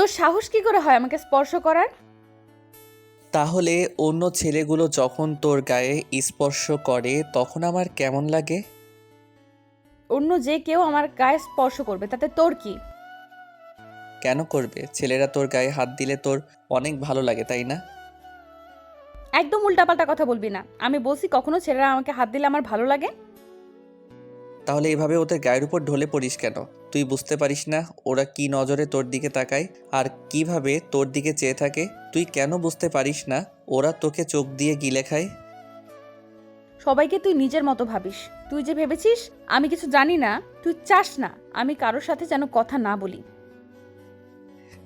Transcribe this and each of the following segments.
তোর সাহস কি করে হয় আমাকে স্পর্শ করার? তাহলে অন্য ছেলেগুলো যখন তোর গায়ে স্পর্শ করে তখন আমার কেমন লাগে? অন্য যে কেউ আমার গায়ে স্পর্শ করবে তাতে তোর কি? কেন করবে? ছেলেরা তোর গায়ে হাত দিলে তোর অনেক ভালো লাগে তাই না? একদম উল্টাপাল্টা কথা বলবি না। আমি বলছি কখনো ছেলেরা আমাকে হাত দিলে আমার ভালো লাগে? তাহলে এভাবে ওদের গায়ের উপর ঢলে পড়িস কেন? তুই বুঝতে পারিস না ওরা কি নজরে তোর দিকে তাকায় আর কীভাবে তোর দিকে চেয়ে থাকে। তুই কেন বুঝতে পারিস না ওরা তোকে চোখ দিয়ে গিলে খায়? সবাইকে তুই নিজের মতো ভাবিস। তুই যে ভেবেছিস আমি কিছু জানি না তুই চাস না আমি কারোর সাথে যেন কথা না বলি।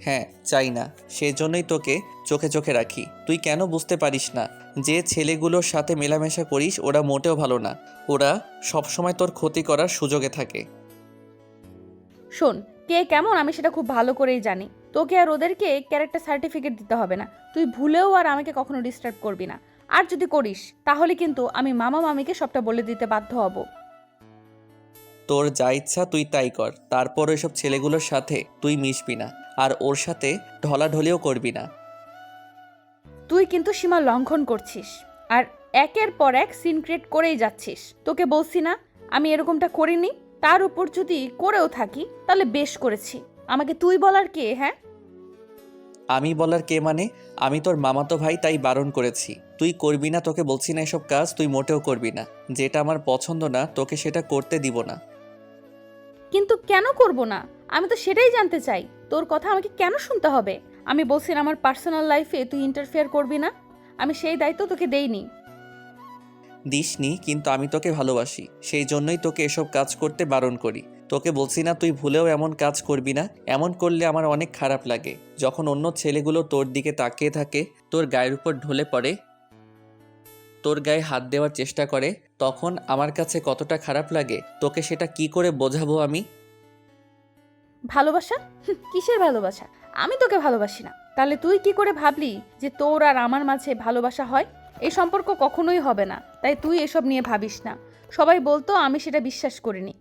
হ্যাঁ চাই না সেজন্যই তোকে চোখে চোখে রাখি। তুই কেন বুঝতে পারিস না যে ছেলেগুলোর সাথে মেলামেশা করিস ওরা মোটেও ভালো না। ওরা সবসময় তোর ক্ষতি করার সুযোগে থাকে। শোন কে কেমন আমি সেটা খুব ভালো করেই জানি। তোকে আর ওদেরকে ক্যারেক্টার সার্টিফিকেট দিতে হবে না। তুই ভুলেও আর আমাকে কখনো ডিস্টার্ব করবি না। আর যদি করিস তাহলে কিন্তু আমি মামা মামিকে সবটা বলে দিতে বাধ্য হব। তোর যা ইচ্ছা তুই তাই কর। তারপর এসব ছেলেগুলোর সাথে তুই মিশবি না। আর ওর সাথে ঢলাঢলিও করবি না। তুই কিন্তু সীমা লঙ্ঘন করছিস। আর একের পর এক সিন ক্রিয়েট করেই যাচ্ছিস। তোকে বলছি না আমি এরকমটা করিনি? তার উপর যদি করেও থাকি তাহলে বেশ করেছি। আমাকে তুই বলার কে হ্যাঁ? আমি বলার কে মানে? আমি তোর মামাতো ভাই তাই বারণ করেছি। তুই করবি না তোকে বলছি না এসব কাজ তুই মোটেও করবি না। যেটা আমার পছন্দ না তোকে সেটা করতে দিব না। কিন্তু কেন করব না? আমি তো সেটাই জানতে চাই। তোর কথা আমাকে কেন শুনতে হবে? আমি বলছি না, আমার পার্সোনাল লাইফে তুই ইন্টারফেয়ার করবি না। আমি সেই দায়িত্ব তোকে দেইনি। দিসনি, কিন্তু আমি তোকে ভালোবাসি। সেই জন্যই তোকে এসব কাজ করতে বারণ করি। তোকে বলছি না তুই ভুলেও এমন কাজ করবি না, এমন করলে আমার অনেক খারাপ লাগে। যখন অন্য ছেলেগুলো তোর দিকে তাকিয়ে থাকে, তোর গায়ের উপর ঢলে পড়ে, তোর গায়ে হাত দেওয়ার চেষ্টা করে, তখন আমার কাছে কতটা খারাপ লাগে, তোকে সেটা কি করে বোঝাবো আমি? ভালোবাসা? কিসের ভালোবাসা? আমি তোকে ভালোবাসি না। তাহলে তুই কি করে ভাবলি যে তোর আর আমার মাঝে ভালোবাসা হয়? এই সম্পর্ক কখনোই হবে না, তাই তুই এসব নিয়ে ভাবিস না। সবাই বলতো, আমি সেটা বিশ্বাস করিনি।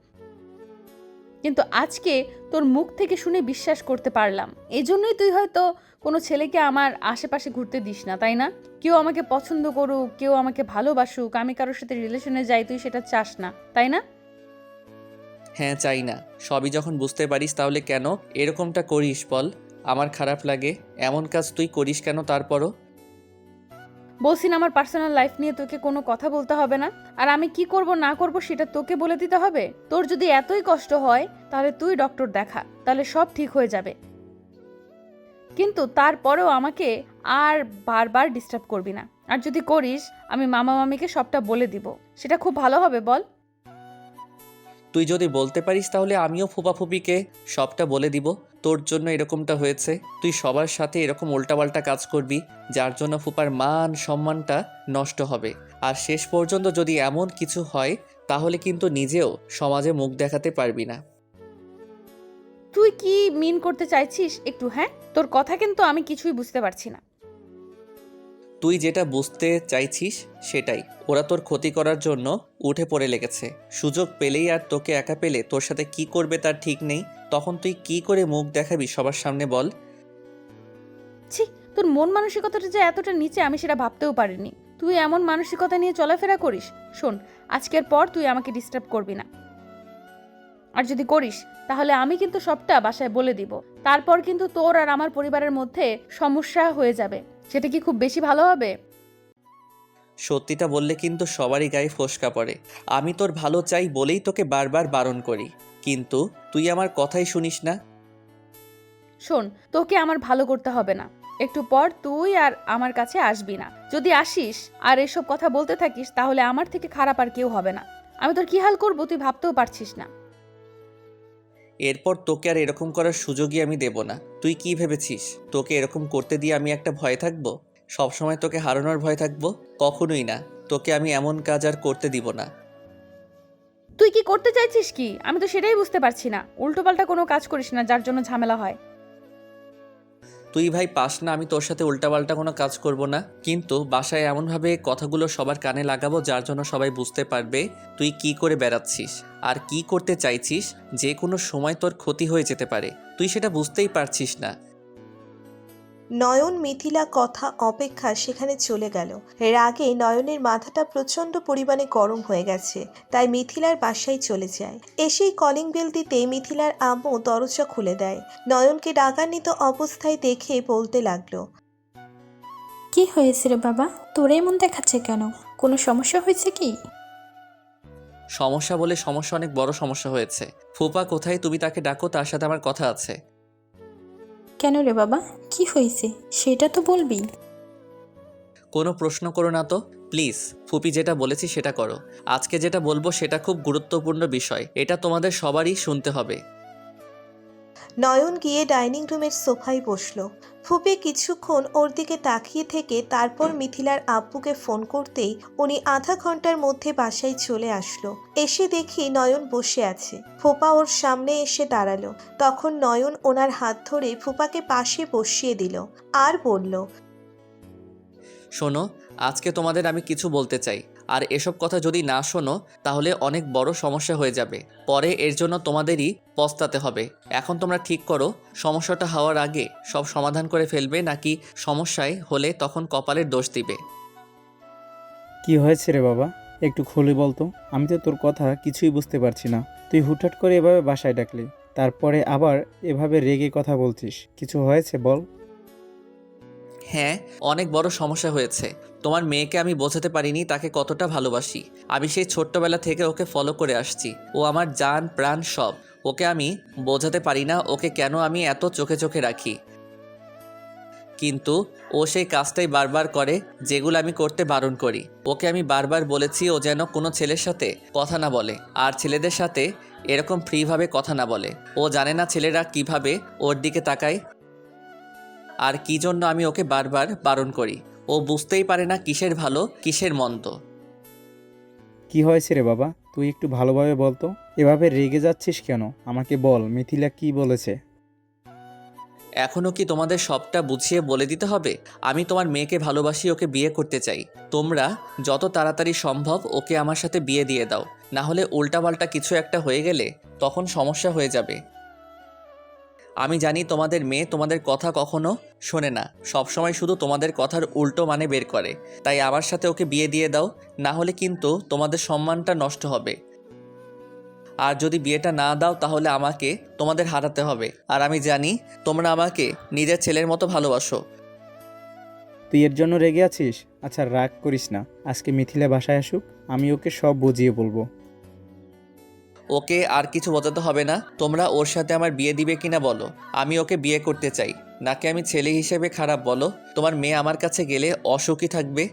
কিন্তু আজকে তোর মুখ থেকে শুনে বিশ্বাস করতে পারলাম। এই জন্যই তুই হয়তো কোনো ছেলেকে আমার আশেপাশে ঘুরতে দিস না, তাই না? কেউ আমাকে পছন্দ করুক, কেউ আমাকে ভালোবাসুক, আমি কারোর সাথে রিলেশনে যাই, তুই সেটা চাস না, তাই না? হ্যাঁ চাই না। সবই যখন বুঝতে পারিস তাহলে কেন এরকমটা করিস বল। আমার খারাপ লাগে, এমন কাজ তুই করিস কেন তারপরও? বলছি না, আমার পার্সোনাল লাইফ নিয়ে তোকে কোনো কথা বলতে হবে না। আর আমি কি করব, না করব, সেটা তোকে বলে দিতে হবে? তোর যদি এতই কষ্ট হয়, তাহলে তুই ডক্টর দেখা, তাহলে সব ঠিক হয়ে যাবে। কিন্তু তারপরেও আমাকে আর বারবার ডিস্টার্ব করবি না। আর যদি করিস, আমি মামা মামিকে সবটা বলে দিব। সেটা খুব ভালো হবে, বল। তুই যদি বলতে পারিস, তাহলে আমিও ফুপাফুপিকে সবটা বলে দিব। তোর জন্য এরকমটা হয়েছে। তুই সবার সাথে এরকম উল্টাপাল্টা কাজ করবি যার জন্য ফুপার মান সম্মানটা নষ্ট হবে। আর শেষ পর্যন্ত যদি এমন কিছু হয় তাহলে কিন্তু নিজেও সমাজে মুখ দেখাতে পারবি না। তুই কি মিন করতে চাইছিস একটু হ্যাঁ? তোর কথা কিন্তু আমি কিছুই বুঝতে পারছি না। তুই যেটা বুঝতে চাইছিস সেটাই। ওরা তোর ক্ষতি করার জন্য উঠে পড়ে লেগেছে। সুযোগ পেলেই আর তোকে একা পেলে তোর সাথে কি করবে তার ঠিক নেই। তখন তুই কি করে মুখ দেখাবি সবার সামনে বল? ছি তোর মন মানসিকতাটা যে এতটা নিচে আমি সেটা ভাবতেও পারিনি। তুই এমন মানসিকতা নিয়ে চলাফেরা করিস। শোন আজকের পর তুই আমাকে ডিস্টার্ব করবি না। আর যদি করিস তাহলে আমি কিন্তু সবটা বাসায় বলে দিব। তারপর কিন্তু তোর আর আমার পরিবারের মধ্যে সমস্যা হয়ে যাবে। সেটা কি খুব বেশি ভালো হবে? সত্যিটা বললে কিন্তু সবারই গায়ে ফোসকা পড়ে। আমি তোর ভালো চাই বলেই তোকে বারবার বারণ করি। কিন্তু তুই আমার কথাই শুনিস না। শোন তোকে আমার ভালো করতে হবে না। একটু পর তুই আর আমার কাছে আসবি না। যদি আসিস আর এসব কথা বলতে থাকিস তাহলে আমার থেকে খারাপ আর কেউ হবে না। আমি তোর কি হাল করব তুই ভাবতেও পারছিস না। এরপর তোকে আর এরকম করার সুযোগই আমি দেব না। তুই কি ভেবেছিস? তোকে এরকম করতে দিয়ে আমি একটা ভয় থাকব? সবসময় তোকে হারানোর ভয় থাকব? কখনোই না। তোকে আমি এমন কাজ আর করতে দিব না। তুই কি করতে চাইছিস কি? আমি তো সেটাই বুঝতে পারছি না। উল্টোপাল্টা কোনো কাজ করিস না, যার জন্য ঝামেলা হয়। তুই ভাই পাস না, আমি তোর সাথে উল্টাপাল্টা কোনো কাজ করব না। কিন্তু বাসায় এমনভাবে কথাগুলো সবার কানে লাগাবো, যার জন্য সবাই বুঝতে পারবে তুই কি করে বেড়াচ্ছিস আর কি করতে চাইছিস। যে কোনো সময় তোর ক্ষতি হয়ে যেতে পারে। তুই সেটা বুঝতেই পারছিস না। নয়ন মিথিলা কথা অপেক্ষা সেখানে চলে গেল। রাগে নয়নের মাথাটা প্রচণ্ড পরিমাণে গরম হয়ে গেছে তাই মিথিলার বাসায় চলে যায়। এসেই কলিং বেল দিতে মিথিলার আম্মু দরজা খুলে দেয়। নয়নকে ডাকান্বিত অবস্থায় দেখে বলতে লাগল কি হয়েছে রে বাবা? তোর এমন দেখাচ্ছে কেন? কোনো সমস্যা হয়েছে কি? সমস্যা বলে সমস্যা অনেক বড় সমস্যা হয়েছে। ফুপা কোথায় তুমি তাকে ডাকো? তার সাথে আমার কথা আছে। কেন রে বাবা? কি হয়েছে? সেটা তো বলবি। কোনো প্রশ্ন করো না তো। প্লিজ, ফুপি যেটা বলেছি সেটা করো। আজকে যেটা বলব সেটা খুব গুরুত্বপূর্ণ বিষয়। এটা তোমাদের সবারই শুনতে হবে। নয়ন গিয়ে ডাইনিং রুমের সোফায় বসল। ফুপি কিছুক্ষণ ওর দিকে তাকিয়ে থেকে তারপর মিথিলার আব্বুকে ফোন করতেই উনি আধা ঘণ্টার মধ্যে বাসায় চলে আসলো। এসে দেখি নয়ন বসে আছে। ফুপা ওর সামনে এসে দাঁড়াল। তখন নয়ন ওনার হাত ধরে ফুপাকে পাশে বসিয়ে দিল আর বলল, শোনো, আজকে তোমাদের আমি কিছু বলতে চাই। আর এসব কথা যদি না শোনো, তাহলে অনেক বড় সমস্যা হয়ে যাবে। পরে এর জন্য তোমাদেরই পস্তাতে হবে। এখন তোমরা ঠিক করো, সমস্যাটা হওয়ার আগে সব সমাধান করে ফেলবে নাকি সমস্যায় হলে তখন কপালের দোষ দিবে। কি হয়েছে রে বাবা? একটু খুলে বলতো আমি তো তোর কথা কিছুই বুঝতে পারছি না। তুই হুটহাট করে এভাবে বাসায় ডাকলি। তারপরে আবার এভাবে রেগে কথা বলছিস। কিছু হয়েছে বল? হ্যাঁ অনেক বড় সমস্যা হয়েছে। তোমার মেয়েকে আমি বোঝাতে পারিনি, তাকে কতটা ভালোবাসি। আমি সেই ছোট্টবেলা থেকে ওকে ফলো করে আসছি। ও আমার যান প্রাণ সব। ওকে আমি বোঝাতে পারি না, ওকে কেন আমি এত চোখে চোখে রাখি। কিন্তু ও সেই কাজটাই বারবার করে, যেগুলো আমি করতে বারণ করি। ওকে আমি বারবার বলেছি, ও যেন কোনো ছেলের সাথে কথা না বলে, আর ছেলেদের সাথে এরকম ফ্রিভাবে কথা না বলে। ও জানে না ছেলেরা কীভাবে ওর দিকে তাকায়। আর কি জন্য আমি ওকে বারবার বারণ করি? ও বুঝতেই পারে না কিসের ভালো কিসের মন্দ। কি হয়েছে রে বাবা? তুই একটু ভালোভাবে বলতো এভাবে রেগে যাচ্ছিস কেন? আমাকে বল মিথিলা কি বলেছে? এখনও কি তোমাদের সবটা বুঝিয়ে বলে দিতে হবে? আমি তোমার মেয়েকে ভালোবাসি ওকে বিয়ে করতে চাই। তোমরা যত তাড়াতাড়ি সম্ভব ওকে আমার সাথে বিয়ে দিয়ে দাও। না হলে উল্টাপাল্টা কিছু একটা হয়ে গেলে তখন সমস্যা হয়ে যাবে। আমি জানি তোমাদের মেয়ে তোমাদের কথা কখনো শোনে না। সবসময় শুধু তোমাদের কথার উল্টো মানে বের করে। তাই আমার সাথে ওকে বিয়ে দিয়ে দাও, না হলে কিন্তু তোমাদের সম্মানটা নষ্ট হবে। আর যদি বিয়েটা না দাও, তাহলে আমাকে তোমাদের হারাতে হবে। আর আমি জানি তোমরা আমাকে নিজের ছেলের মতো ভালোবাসো। তুই এর জন্য রেগে আছিস? আচ্ছা রাগ করিস না। আজকে মিথিলা বাসায় আসুক, আমি ওকে সব বুঝিয়ে বলব। ওকে আর কিছু বোঝাতে হবে না। তোমরা ওর সাথে আমার বিয়ে দিবে কিনা বলো। আমি ওকে বিয়ে করতে চাই। নাকি আমি ছেলে হিসেবে খারাপ বলো? তোমার মেয়ে আমার কাছে গেলে অসুখী থাকবে?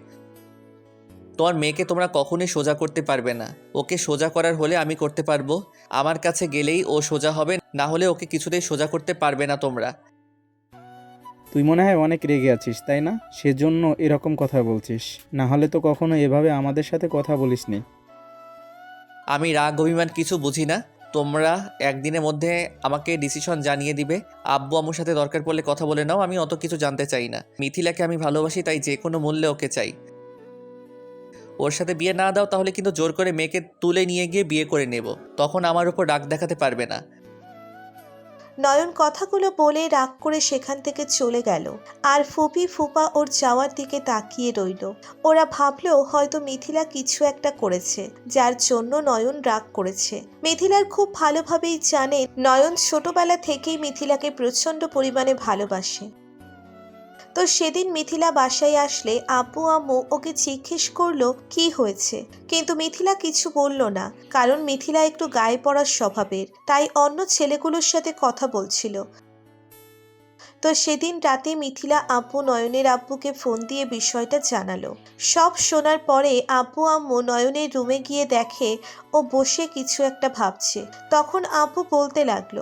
তোমার মেয়েকে তোমরা কখনোই সোজা করতে পারবে না। ওকে সোজা করার হলে আমি করতে পারব। আমার কাছে গেলেই ও সোজা হবে, না হলে ওকে কিছুতেই সোজা করতে পারবে না তোমরা। তুই মনে হয় অনেক রেগে আছিস, তাই না? সেজন্য এরকম কথা বলছিস। না হলে তো কখনো এভাবে আমাদের সাথে কথা বলিসনি। আমি রাগ, অভিমান কিছু বুঝি না। তোমরা একদিনের মধ্যে আমাকে ডিসিশন জানিয়ে দিবে। আব্বু আমার সাথে দরকার পড়লে কথা বলে নাও, আমি অত কিছু জানতে চাই না। মিথিলাকে আমি ভালোবাসি, তাই যে কোনো মূল্যে ওকে চাই। ওর সাথে বিয়ে না দাও, তাহলে কিন্তু জোর করে মেয়েকে তুলে নিয়ে গিয়ে বিয়ে করে নেব। তখন আমার উপর রাগ দেখাতে পারবে না। নয়ন কথাগুলো বলে রাগ করে সেখান থেকে চলে গেল। আর ফুপি ফুপা ওর যাওয়ার দিকে তাকিয়ে রইল। ওরা ভাবলো হয়তো মিথিলা কিছু একটা করেছে, যার জন্য নয়ন রাগ করেছে। মিথিলার খুব ভালোভাবেই জানে, নয়ন ছোটবেলা থেকেই মিথিলাকে প্রচণ্ড পরিমাণে ভালোবাসে। তো সেদিন মিথিলা বাসায় আসলে আব্বু আম্মু ওকে জিজ্ঞেস করল, কি হয়েছে? কিন্তু মিথিলা কিছু বলল না, কারণ মিথিলা একটু গায়ে পড়ার স্বভাবের, তাই অন্য ছেলেগুলোর সাথে কথা বলছিল। তো সেদিন রাতে মিথিলা আব্বু নয়নের আব্বুকে ফোন দিয়ে বিষয়টা জানালো। সব শোনার পরে আব্বু আম্মু নয়নের রুমে গিয়ে দেখে, ও বসে কিছু একটা ভাবছে। তখন আব্বু বলতে লাগল,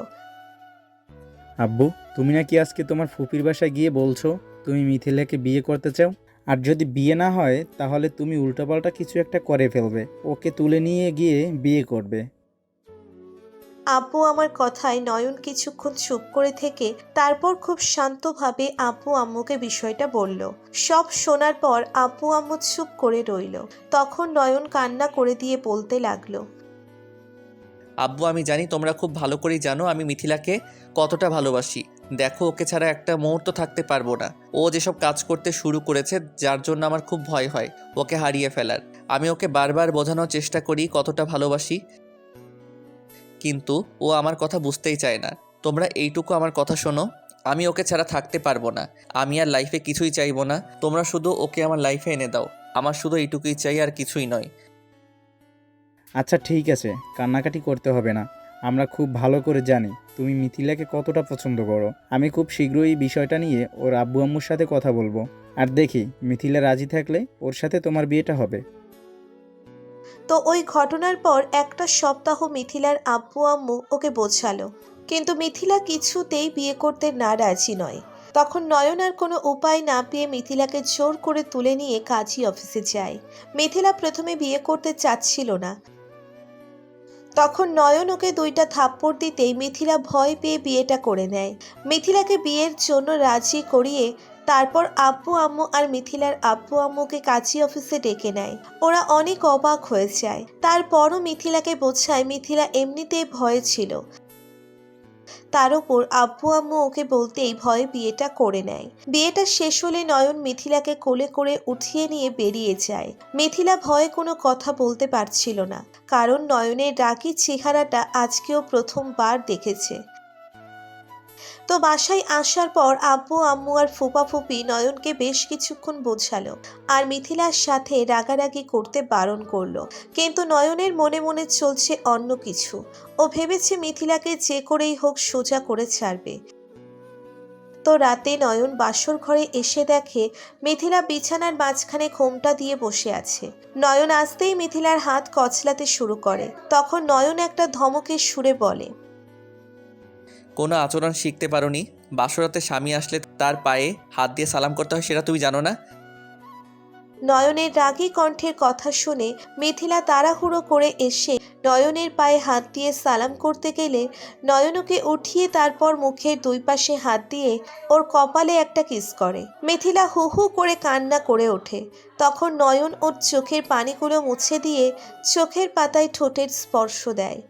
আব্বু, তুমি নাকি আজকে তোমার ফুপির বাসায় গিয়ে বলছো? তুমি মিথিলাকে বিয়ে করতে চাও? আর যদি বিয়ে না হয় তাহলে তুমি উল্টোপাল্টা কিছু একটা করে ফেলবে। ওকে তুলে নিয়ে গিয়ে বিয়ে করবে। আপু আমার কথায় নয়ন কিছুক্ষণ চুপ করে থেকে তারপর খুব শান্তভাবে আপু আম্মুকে বিষয়টা বলল। সব শোনার পর আপু আম্মু চুপ করে রইল। তখন নয়ন কান্না করে দিয়ে বলতে লাগল আব্বু আমি জানি তোমরা খুব ভালো করেই জানো আমি মিথিলাকে কতটা ভালোবাসি। দেখো, ওকে ছাড়া একটা মুহূর্ত থাকতে পারব না। ও যেসব কাজ করতে শুরু করেছে, যার জন্য আমার খুব ভয় হয়, ওকে হারিয়ে ফেলার। আমি ওকে বারবার বোঝানোর চেষ্টা করি, কতটা ভালোবাসি। কিন্তু ও আমার কথা বুঝতেই চায় না। তোমরা এইটুকু আমার কথা শোনো, আমি ওকে ছাড়া থাকতে পারব না। আমি আর লাইফে কিছুই চাইব না। তোমরা শুধু ওকে আমার লাইফে এনে দাও। আমার শুধু এইটুকুই চাই আর কিছুই নয়। আচ্ছা ঠিক আছে। কান্নাকাটি করতে হবে না। আমরা খুব ভালো করে জানি। তুমি মিথিলাকে কতটা পছন্দ করো? আমি খুব শীঘ্রই এই বিষয়টা নিয়ে ওর আব্বু আম্মুর সাথে কথা বলব। আর দেখি, মিথিলা রাজি থাকলে ওর সাথে তোমার বিয়েটা হবে। তো ওই ঘটনার পর একটা সপ্তাহ মিথিলার আব্বু আম্মু ওকে বোঝালো। কিন্তু মিথিলা কিছুতেই বিয়ে করতে না রাজি নয়। তখন নয়ন আর কোনো উপায় না পেয়ে মিথিলাকে জোর করে তুলে নিয়ে কাজী অফিসে যায়। মিথিলা প্রথমে বিয়ে করতে চাচ্ছিল না তখন নয়ন ওকে দুইটা থাপ্পড় দিতেই মিথিলা ভয় পেয়ে বিয়েটা করে নেয়। মিথিলাকে বিয়ের জন্য রাজি করিয়ে তারপর আব্বু, আম্মু আর মিথিলার আব্বু, আম্মুকে কাছি অফিসে ডেকে নেয়। ওরা অনেক অবাক হয়ে যায়। তারপরও মিথিলাকে বোঝায় মিথিলা এমনিতেই ভয়ে ছিল। তার উপর আব্বু আম্মু ওকে বলতেই ভয়ে বিয়েটা করে নেয়। বিয়েটা শেষ হলে নয়ন মিথিলাকে কোলে করে উঠিয়ে নিয়ে বেরিয়ে যায়। মিথিলা ভয়ে কোনো কথা বলতে পারছিল না। কারণ নয়নের রাগি চেহারাটা আজকেও প্রথমবার দেখেছে। তো বাসায় আসার পর আব্বু, আম্মু আর ফুপা ফুপি নয়নকে বেশ কিছুক্ষণ বোঝালো আর মিথিলার সাথে রাগারাগি করতে বারণ করল। কিন্তু নয়নের মনে মনে চলছে অন্য কিছু। ও ভেবেছে মিথিলাকে যে করেই হোক সোজা করে ছাড়বে। তো রাতে নয়ন বাসর ঘরে এসে দেখে মিথিলা বিছানার মাঝখানে ঘোমটা দিয়ে বসে আছে। নয়ন আসতেই মিথিলার হাত কচলাতে শুরু করে। তখন নয়ন একটা ধমকের সুরে বলে কোনো আচরণ শিখতে পারোনি। বাসরাতে স্বামী আসলে তার পায়ে হাত দিয়ে সালাম করতে হয়, সেটা তুমি জানো না? নয়নের রাগী কণ্ঠের কথা শুনে মিথিলা তাড়াহুড়ো করে এসে নয়নের পায়ে হাত দিয়ে সালাম করতে গেলে নয়নকে উঠিয়ে তারপর মুখের দুই পাশে হাত দিয়ে ওর কপালে একটা কিস করে। মিথিলা হু হু করে কান্না করে ওঠে। তখন নয়ন ওর চোখের পানিগুলো মুছে দিয়ে চোখের পাতায় ঠোঁটের স্পর্শ দেয়।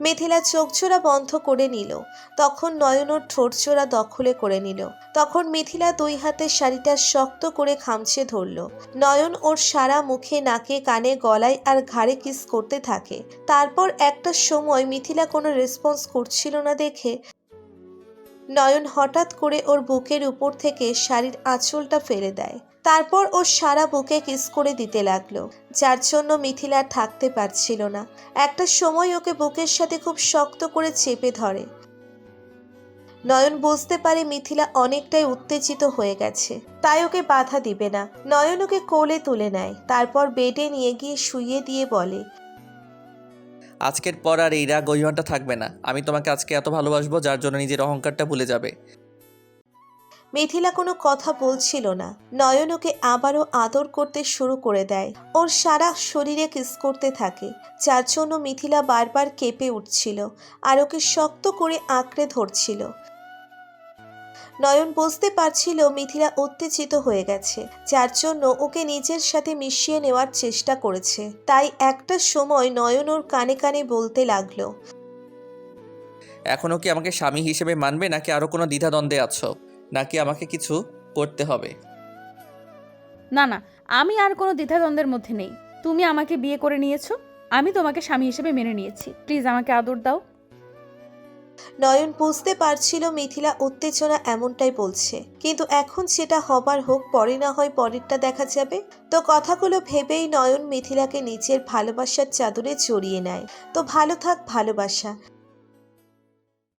মিথিলা চোখজোড়া বন্ধ করে নিল। তখন নয়ন ওর ঠোঁটজোড়া দখলে করে নিল। তখন মিথিলা দুই হাতে শাড়িটা শক্ত করে খামচে ধরল। নয়ন ওর সারা মুখে নাকে কানে গলায় আর ঘাড়ে কিস করতে থাকে। তারপর একটা সময় মিথিলা কোনো রেসপন্স করছিল না দেখে নয়ন হঠাৎ করে ওর বুকের উপর থেকে শাড়ির আঁচলটা ফেলে দেয়। তারপর ওর সারা বুকে কিস করে দিতে লাগল। যার জন্য মিথিলা থাকতে পারছিল না। একটা সময় ওকে বুকের সাথে খুব শক্ত করে চেপে ধরে। নয়ন বুঝতে পারে মিথিলা অনেকটাই উত্তেজিত হয়ে গেছে। তাই ওকে বাধা দিবে না। নয়ন ওকে কোলে তুলে নেয়। তারপর বেডে নিয়ে গিয়ে শুইয়ে দিয়ে বলে, আজকের পর আর এই রাগ অভিমানটা থাকবে না। আমি তোমাকে আজকে এত ভালোবাসবো যার জন্য নিজের অহংকারটা ভুলে যাবে। মিথিলা কোনো কথা বলছিল না। নয়ন ওকে আবারও আদর করতে শুরু করে দেয়। ওর সারা শরীরে কিস করতে থাকে, যার জন্য মিথিলা বারবার কেঁপে উঠছিল আর ওকে শক্ত করে আঁকড়ে ধরছিল। নয়ন বুঝতে পারছিল মিথিলা উত্তেজিত হয়ে গেছে, যার জন্য ওকে নিজের সাথে মিশিয়ে নেওয়ার চেষ্টা করেছে। তাই একটা সময় নয়ন ওর কানে কানে বলতে লাগল এখনও কি আমাকে স্বামী হিসেবে মানবে নাকি আরও কোনো দ্বিধাদ্বন্দ্বে আছো? নাকি আমাকে কিছু করতে হবে? না না আমি আর কোনো দ্বিধাদ্বন্দ্বের মধ্যে নেই। তুমি আমাকে বিয়ে করে নিয়েছো আমি তোমাকে স্বামী হিসেবে মেনে নিয়েছি। প্লিজ আমাকে আদর দাও। নয়ন বুঝতে পারছিল মিথিলা উত্তেজনা এমনটাই বলছে। কিন্তু এখন সেটা হবার হোক পরে না হয় পরেরটা দেখা যাবে। তো কথাগুলো ভেবেই নয়ন মিথিলাকে নিজের ভালোবাসার চাদরে জড়িয়ে নেয়। তো ভালো থাক ভালোবাসা।